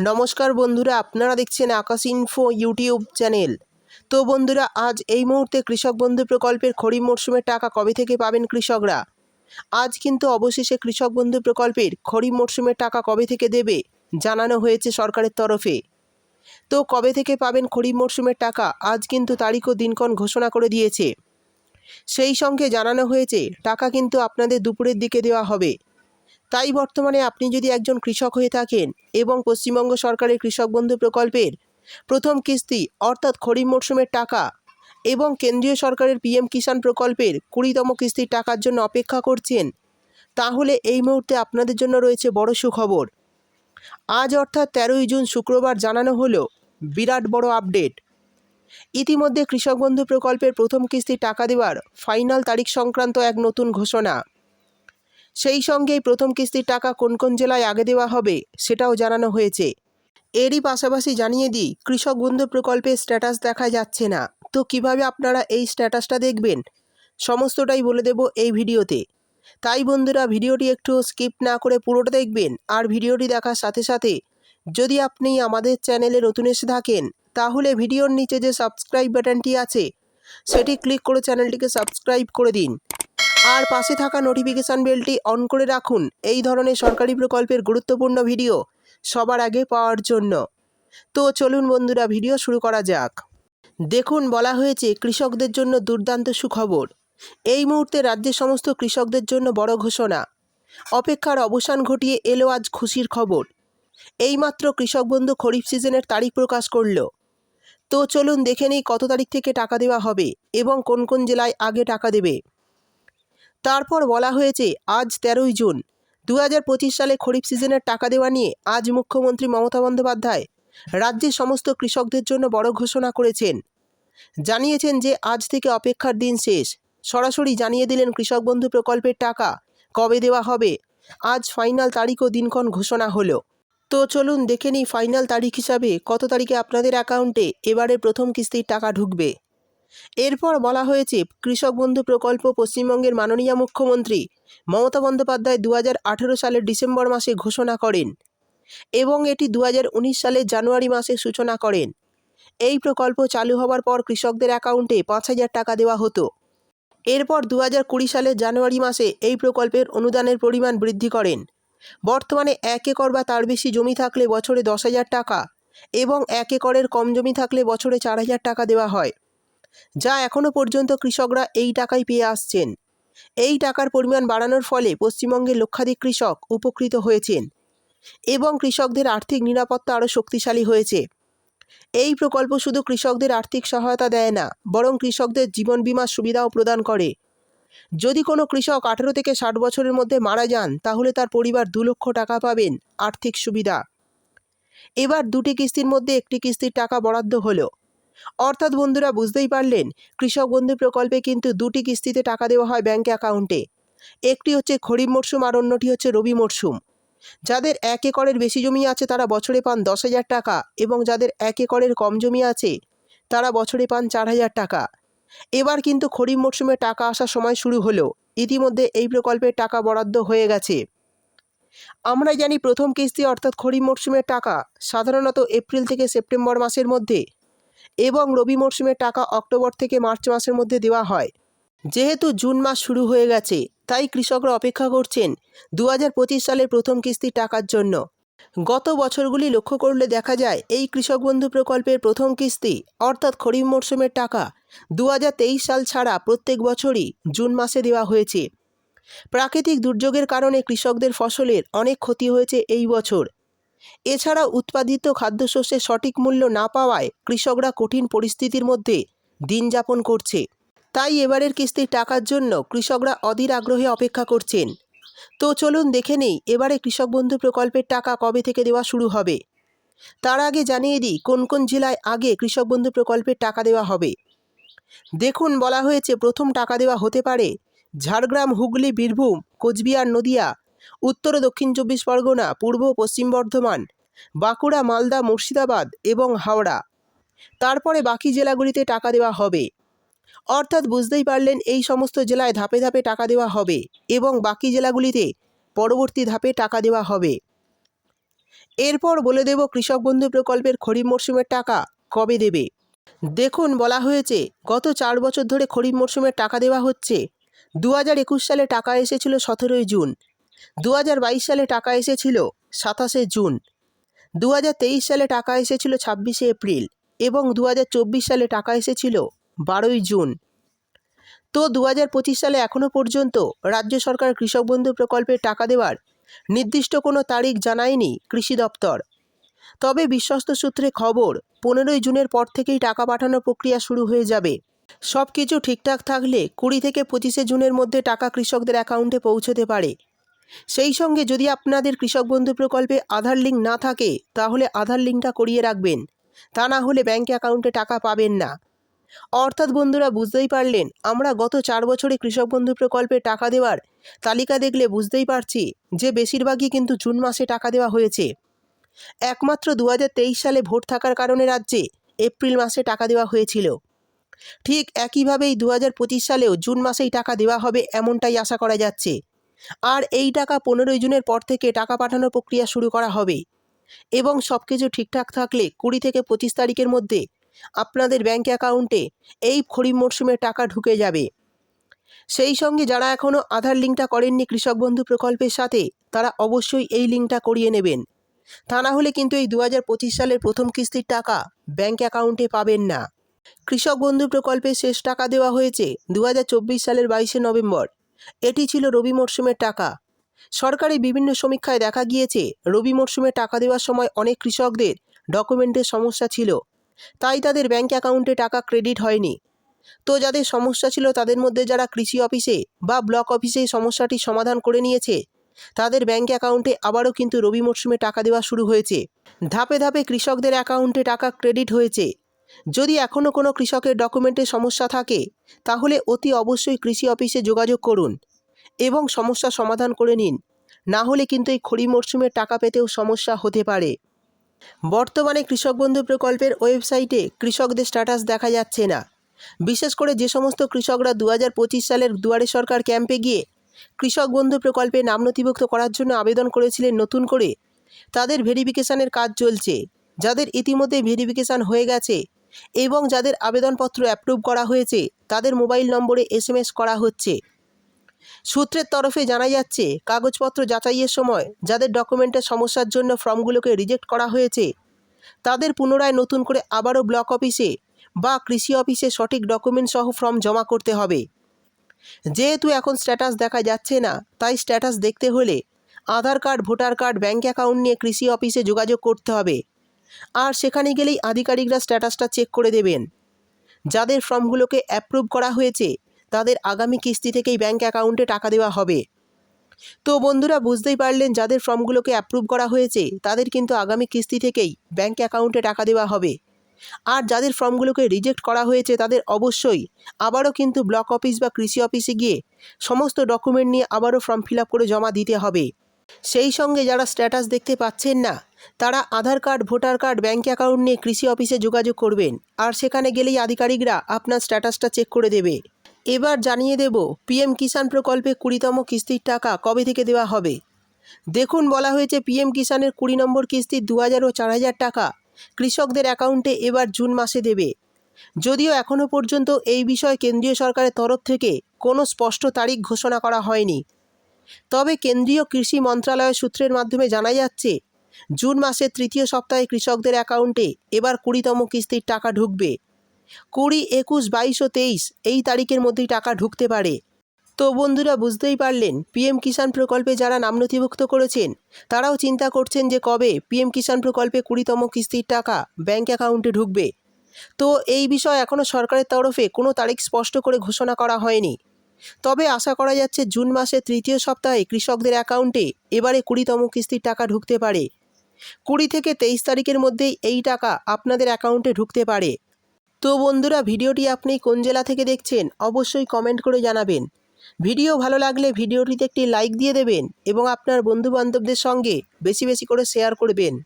নমস্কার বন্ধুরা, আপনারা দেখছেন আকাশ ইনফো ইউটিউব চ্যানেল তো বন্ধুরা, আজ এই মুহূর্তে কৃষক বন্ধু প্রকল্পের খরিফ মরশুমের টাকা কবে থেকে পাবেন কৃষকরা? আজ কিন্তু অবশেষে কৃষক বন্ধু প্রকল্পের খরিফ মরশুমের টাকা কবে থেকে দেবে জানানো হয়েছে সরকারের তরফে। তো কবে থেকে পাবেন খরিফ মরশুমের টাকা, আজ কিন্তু তারিখ ও দিনক্ষণ ঘোষণা করে দিয়েছে। সেই সঙ্গে জানানো হয়েছে, টাকা কিন্তু আপনাদের দুপুরের দিকে দেওয়া হবে। তাই বর্তমানে আপনি যদি একজন কৃষক হয়ে থাকেন এবং পশ্চিমবঙ্গ সরকারের কৃষক বন্ধু প্রকল্পের প্রথম কিস্তি অর্থাৎ খরিফ মরশুমের টাকা এবং কেন্দ্রীয় সরকারের পিএম কিষাণ প্রকল্পের কুড়িতম কিস্তির টাকার জন্য অপেক্ষা করছেন, তাহলে এই মুহূর্তে আপনাদের জন্য রয়েছে বড় সুখবর। আজ অর্থাৎ তেরোই জুন শুক্রবার জানানো হলো বিরাট বড় আপডেট। ইতিমধ্যে কৃষক বন্ধু প্রকল্পের প্রথম কিস্তির টাকা দেওয়ার ফাইনাল তারিখ সংক্রান্ত এক নতুন ঘোষণা। সেই সঙ্গেই প্রথম কিস্তির টাকা কোন কোন জেলায় আগে দেওয়া হবে সেটাও জানানো হয়েছে। এরই পাশাপাশি জানিয়ে দিই, কৃষক বন্ধু প্রকল্পের স্ট্যাটাস দেখা যাচ্ছে না। তো কীভাবে আপনারা এই স্ট্যাটাসটা দেখবেন? সমস্তটাই বলে দেব এই ভিডিওতে। তাই বন্ধুরা, ভিডিওটি একটু স্কিপ না করে পুরোটা দেখবেন আর ভিডিওটি দেখার সাথে সাথে যদি আপনি আমাদের চ্যানেলে নতুন এসে থাকেন, তাহলে ভিডিওর নিচে যে সাবস্ক্রাইব বাটনটি আছে, সেটি ক্লিক করে চ্যানেলটিকে সাবস্ক্রাইব করে দিন। আর পাশে থাকা নোটিফিকেশান বেলটি অন করে রাখুন। এই ধরনের সরকারি প্রকল্পের গুরুত্বপূর্ণ ভিডিও সবার আগে পাওয়ার জন্য। তো চলুন বন্ধুরা ভিডিও শুরু করা যাক। দেখুন, বলা হয়েছে, কৃষকদের জন্য দুর্দান্ত সুখবর। এই মুহূর্তে রাজ্যের সমস্ত কৃষকদের জন্য বড় ঘোষণা। অপেক্ষার অবসান ঘটিয়ে এলো আজ খুশির খবর। এইমাত্র কৃষক বন্ধু খরিফ সিজনের তারিখ প্রকাশ করল। তো চলুন দেখে নিই কত তারিখ থেকে টাকা দেওয়া হবে এবং কোন কোন জেলায় আগে টাকা দেবে। তারপর বলা হয়েছে, আজ তেরোই জুন। দু হাজার পঁচিশ সালে খরিফ সিজনের টাকা দেওয়া নিয়ে আজ মুখ্যমন্ত্রী মমতা বন্দ্যোপাধ্যায় রাজ্যের সমস্ত কৃষকদের জন্য বড় ঘোষণা করেছেন। জানিয়েছেন যে, আজ থেকে অপেক্ষার দিন শেষ। সরাসরি জানিয়ে দিলেন কৃষক বন্ধু প্রকল্পের টাকা কবে দেওয়া হবে। আজ ফাইনাল তারিখ ও দিনক্ষণ ঘোষণা হলো। তো চলুন দেখে নিই ফাইনাল তারিখ হিসাবে কত তারিখে আপনাদের অ্যাকাউন্টে এবারে প্রথম কিস্তির টাকা ঢুকবে। এরপর বলা হয়েছে, কৃষক বন্ধু প্রকল্প পশ্চিমবঙ্গের মাননীয় মুখ্যমন্ত্রী মমতা বন্দ্যোপাধ্যায় দু হাজার আঠেরো সালের ডিসেম্বর মাসে ঘোষণা করেন এবং এটি দু হাজার উনিশ সালের জানুয়ারি মাসে সূচনা করেন। এই প্রকল্প চালু হওয়ার পর কৃষকদের অ্যাকাউন্টে পাঁচ হাজার টাকা দেওয়া হতো। এরপর দু হাজার কুড়ি সালের জানুয়ারি মাসে এই প্রকল্পের অনুদানের পরিমাণ বৃদ্ধি করেন। বর্তমানে এক একর বা তার বেশি জমি থাকলে বছরে দশ হাজার টাকা এবং এক একরের কম জমি থাকলে বছরে চার হাজার টাকা দেওয়া হয়। যা এখনও পর্যন্ত কৃষকরা এই টাকাই পেয়ে আসছেন। এই টাকার পরিমাণ বাড়ানোর ফলে পশ্চিমবঙ্গের লক্ষাধিক কৃষক উপকৃত হয়েছেন এবং কৃষকদের আর্থিক নিরাপত্তা আরও শক্তিশালী হয়েছে। এই প্রকল্প শুধু কৃষকদের আর্থিক সহায়তা দেয় না, বরং কৃষকদের জীবন বিমার সুবিধাও প্রদান করে। যদি কোনো কৃষক আঠেরো থেকে ষাট বছরের মধ্যে মারা যান, তাহলে তার পরিবার দু লক্ষ টাকা পাবেন আর্থিক সুবিধা। এবার দুটি কিস্তির মধ্যে একটি কিস্তির টাকা বরাদ্দ হলো। অর্থাৎ বন্ধুরা বুঝতেই পারলেন, কৃষক বন্ধু প্রকল্পে কিন্তু দুটি কিস্তিতে টাকা দেওয়া হয় ব্যাঙ্ক অ্যাকাউন্টে। একটি হচ্ছে খরিফ মরশুম আর অন্যটি হচ্ছে রবি মরশুম যাদের এক একরের বেশি জমি আছে তারা বছরে পান দশ হাজার টাকা এবং যাদের এক একরের কম জমি আছে তারা বছরে পান চার হাজার টাকা। এবার কিন্তু খরিফ মরশুমে টাকা আসার সময় শুরু হলো। ইতিমধ্যে এই প্রকল্পের টাকা বরাদ্দ হয়ে গেছে। আমরা জানি প্রথম কিস্তি অর্থাৎ খরিফ মরশুমের টাকা সাধারণত এপ্রিল থেকে সেপ্টেম্বর মাসের মধ্যে এবং রবি মরশুমের টাকা অক্টোবর থেকে মার্চ মাসের মধ্যে দেওয়া হয়। যেহেতু জুন মাস শুরু হয়ে গেছে, তাই কৃষকরা অপেক্ষা করছেন দু হাজার পঁচিশ সালের প্রথম কিস্তির টাকার জন্য। গত বছরগুলি লক্ষ্য করলে দেখা যায়, এই কৃষক বন্ধু প্রকল্পের প্রথম কিস্তি, অর্থাৎ খরিফ মরশুমের টাকা দু হাজার তেইশ সাল ছাড়া প্রত্যেক বছরই জুন মাসে দেওয়া হয়েছে। প্রাকৃতিক দুর্যোগের কারণে কৃষকদের ফসলের অনেক ক্ষতি হয়েছে এই বছর। এছাড়া উৎপাদিত খাদ্যশস্যের সঠিক মূল্য না পাওয়ায় কৃষকরা কঠিন পরিস্থিতির মধ্যে দিন যাপন করছে। তাই এবারের কিস্তির টাকার জন্য কৃষকরা অধীর আগ্রহে অপেক্ষা করছেন। তো চলুন দেখে নেই এবারে কৃষক বন্ধু প্রকল্পের টাকা কবে থেকে দেওয়া শুরু হবে। তার আগে জানিয়ে দিই কোন কোন জেলায় আগে কৃষক বন্ধু প্রকল্পের টাকা দেওয়া হবে। দেখুন বলা হয়েছে প্রথম টাকা দেওয়া হতে পারে ঝাড়গ্রাম, হুগলি, বীরভূম, কোচবিহার, নদিয়া উত্তর ও দক্ষিণ চব্বিশ পরগনা, পূর্ব পশ্চিম বর্ধমান, বাঁকুড়া, মালদা, মুর্শিদাবাদ এবং হাওড়া। তারপরে বাকি জেলাগুলিতে টাকা দেওয়া হবে। অর্থাৎ বুঝতেই পারলেন এই সমস্ত জেলায় ধাপে ধাপে টাকা দেওয়া হবে এবং বাকি জেলাগুলিতে পরবর্তী ধাপে টাকা দেওয়া হবে। এরপর বলে দেব কৃষক বন্ধু প্রকল্পের খরিফ মরশুমের টাকা কবে দেবে? দেখুন, বলা হয়েছে, গত চার বছর ধরে খরিফ মরশুমের টাকা দেওয়া হচ্ছে। দু হাজার একুশ সালে টাকা এসেছিল সতেরোই জুন। দু হাজার বাইশ সালে টাকা এসেছিল সাতাশে জুন। দু হাজার তেইশ সালে টাকা এসেছিল ছাব্বিশে এপ্রিল এবং দু হাজার চব্বিশ সালে টাকা এসেছিল বারোই জুন। তো দু হাজার পঁচিশ সালে এখনও পর্যন্ত রাজ্য সরকার কৃষক বন্ধু প্রকল্পের টাকা দেওয়ার নির্দিষ্ট কোনো তারিখ জানায়নি কৃষি দপ্তর। তবে বিশ্বস্ত সূত্রে খবর, পনেরোই জুনের পর থেকেই টাকা পাঠানোর প্রক্রিয়া শুরু হয়ে যাবে। সব কিছু ঠিকঠাক থাকলে কুড়ি থেকে পঁচিশে জুনের মধ্যে টাকা কৃষকদের অ্যাকাউন্টে পৌঁছতে পারে। সেই সঙ্গে যদি আপনাদের কৃষক বন্ধু প্রকল্পে আধার লিঙ্ক না থাকে, তাহলে আধার লিঙ্কটা করিয়ে রাখবেন। তা না হলে ব্যাঙ্ক অ্যাকাউন্টে টাকা পাবেন না। অর্থাৎ বন্ধুরা বুঝতেই পারলেন, আমরা গত চার বছরে কৃষক বন্ধু প্রকল্পে টাকা দেওয়ার তালিকা দেখলে বুঝতেই পারছি যে বেশিরভাগই কিন্তু জুন মাসে টাকা দেওয়া হয়েছে। একমাত্র দু হাজার তেইশ সালে ভোট থাকার কারণে রাজ্যে এপ্রিল মাসে টাকা দেওয়া হয়েছিল। ঠিক একইভাবেই দু হাজার পঁচিশ সালেও জুন মাসেই টাকা দেওয়া হবে এমনটাই আশা করা যাচ্ছে। আর এই টাকা পনেরোই জুনের পর থেকে টাকা পাঠানোর প্রক্রিয়া শুরু করা হবে। এবং সব কিছু ঠিকঠাক থাকলে কুড়ি থেকে পঁচিশ তারিখের মধ্যে আপনাদের ব্যাঙ্ক অ্যাকাউন্টে এই খরিফ মরশুমের টাকা ঢুকে যাবে। সেই সঙ্গে যারা এখনও আধার লিঙ্কটা করেননি কৃষক বন্ধু প্রকল্পের সাথে, তারা অবশ্যই এই লিঙ্কটা করিয়ে নেবেন। তা না হলে কিন্তু এই দু হাজার পঁচিশ সালের প্রথম কিস্তির টাকা ব্যাঙ্ক অ্যাকাউন্টে পাবেন না। কৃষক বন্ধু প্রকল্পে শেষ টাকা দেওয়া হয়েছে দু হাজার চব্বিশ সালের বাইশে নভেম্বর। এটি ছিল রবি মরশুমের টাকা। সরকারি বিভিন্ন সমীক্ষায় দেখা গিয়েছে, রবি মরশুমে টাকা দেওয়ার সময় অনেক কৃষকদের ডকুমেন্টের সমস্যা ছিল। তাই তাদের ব্যাঙ্ক অ্যাকাউন্টে টাকা ক্রেডিট হয়নি। তো যাদের সমস্যা ছিল তাদের মধ্যে যারা কৃষি অফিসে বা ব্লক অফিসে সমস্যাটি সমাধান করে নিয়েছে, তাদের ব্যাঙ্ক অ্যাকাউন্টে আবারও কিন্তু রবি মরশুমে টাকা দেওয়া শুরু হয়েছে। ধাপে ধাপে কৃষকদের অ্যাকাউন্টে টাকা ক্রেডিট হয়েছে। যদি এখনও কোনো কৃষকের ডকুমেন্টের সমস্যা থাকে, তাহলে অতি অবশ্যই কৃষি অফিসে যোগাযোগ করুন এবং সমস্যা সমাধান করে নিন। না হলে কিন্তু এই খড়ি মরশুমের টাকা পেতেও সমস্যা হতে পারে। বর্তমানে কৃষক বন্ধু প্রকল্পের ওয়েবসাইটে কৃষকদের স্ট্যাটাস দেখা যাচ্ছে না। বিশেষ করে যে সমস্ত কৃষকরা দু হাজার পঁচিশ সালের দুয়ারে সরকার ক্যাম্পে গিয়ে কৃষক বন্ধু প্রকল্পে নাম নথিভুক্ত করার জন্য আবেদন করেছিলেন নতুন করে, তাদের ভেরিফিকেশানের কাজ চলছে। যাদের ইতিমধ্যে ভেরিফিকেশান হয়ে গেছে এবং যাদের আবেদনপত্র অ্যাপ্রুভ করা হয়েছে, তাদের মোবাইল নম্বরে এসএমএস করা হচ্ছে। সূত্রের তরফে জানা যাচ্ছে, কাগজপত্র যাচাইয়ের সময় যাদের ডকুমেন্টের সমস্যার জন্য ফর্মগুলোকে রিজেক্ট করা হয়েছে, তাদের পুনরায় নতুন করে আবারও ব্লক অফিসে বা কৃষি অফিসে সঠিক ডকুমেন্ট সহ ফর্ম জমা করতে হবে। যেহেতু এখন স্ট্যাটাস দেখা যাচ্ছে না, তাই স্ট্যাটাস দেখতে হলে Aadhaar card voter card bank account নিয়ে কৃষি অফিসে যোগাযোগ করতে হবে। আর সেখানে গেলেই আধিকারিকরা স্ট্যাটাসটা চেক করে দেবেন। যাদের ফর্মগুলোকে অ্যাপ্রুভ করা হয়েছে, তাদের আগামী কিস্তি থেকেই ব্যাঙ্ক অ্যাকাউন্টে টাকা দেওয়া হবে। তো বন্ধুরা, বুঝতেই পারলেন, যাদের ফর্মগুলোকে অ্যাপ্রুভ করা হয়েছে, তাদের কিন্তু আগামী কিস্তি থেকেই ব্যাঙ্ক অ্যাকাউন্টে টাকা দেওয়া হবে। আর যাদের ফর্মগুলোকে রিজেক্ট করা হয়েছে, তাদের অবশ্যই আবারও কিন্তু ব্লক অফিস বা কৃষি অফিসে গিয়ে সমস্ত ডকুমেন্ট নিয়ে আবারও ফর্ম ফিল করে জমা দিতে হবে। সেই সঙ্গে যারা স্ট্যাটাস দেখতে পাচ্ছেন না, তারা Aadhaar card, voter card bank account নিয়ে কৃষি অফিসে যোগাযোগ করবেন। আর সেখানে গেলেই আধিকারিকরা আপনার স্ট্যাটাসটা চেক করে দেবে। এবার জানিয়ে দেব পিএম কিষাণ প্রকল্পে কুড়িতম কিস্তির টাকা কবে থেকে দেওয়া হবে? দেখুন, বলা হয়েছে পিএম কিষাণের কুড়ি নম্বর কিস্তির দু হাজার ও চার হাজার টাকা। কৃষকদের অ্যাকাউন্টে এবার জুন মাসে দেবে। যদিও এখনও পর্যন্ত এই বিষয়ে কেন্দ্রীয় সরকারের তরফ থেকে কোনো স্পষ্ট তারিখ ঘোষণা করা হয়নি। তবে কেন্দ্রীয় কৃষি মন্ত্রণালয়ের সূত্রের মাধ্যমে জানা যাচ্ছে, জুন মাসের তৃতীয় সপ্তাহে কৃষকদের অ্যাকাউন্টে এবার কুড়িতম কিস্তির টাকা ঢুকবে। কুড়ি, একুশ, বাইশ ও তেইশ এই তারিখের মধ্যেই টাকা ঢুকতে পারে। তো বন্ধুরা, বুঝতেই পারলেন, পিএম কিষাণ প্রকল্পে যারা নাম নথিভুক্ত করেছেন, তারাও চিন্তা করছেন যে কবে পিএম কিষাণ প্রকল্পে কুড়িতম কিস্তির টাকা ব্যাঙ্ক অ্যাকাউন্টে ঢুকবে। তো এই বিষয়ে এখনও সরকারের তরফে কোনো তারিখ স্পষ্ট করে ঘোষণা করা হয়নি। তবে আশা করা যাচ্ছে জুন মাসের তৃতীয় সপ্তাহে কৃষকদের অ্যাকাউন্টে এবারে কুড়িতম কিস্তির টাকা ঢুকতে পারে। কুড়ি থেকে তেইশ তারিখের মধ্যেই এই টাকা আপনাদের অ্যাকাউন্টে ঢুকতে পারে। তো বন্ধুরা, ভিডিওটি আপনি কোন জেলা থেকে দেখছেন অবশ্যই কমেন্ট করে জানাবেন। ভিডিও ভালো লাগলে ভিডিওটিতে একটি লাইক দিয়ে দেবেন এবং আপনার বন্ধুবান্ধবদের সঙ্গে বেশি বেশি করে শেয়ার করবেন।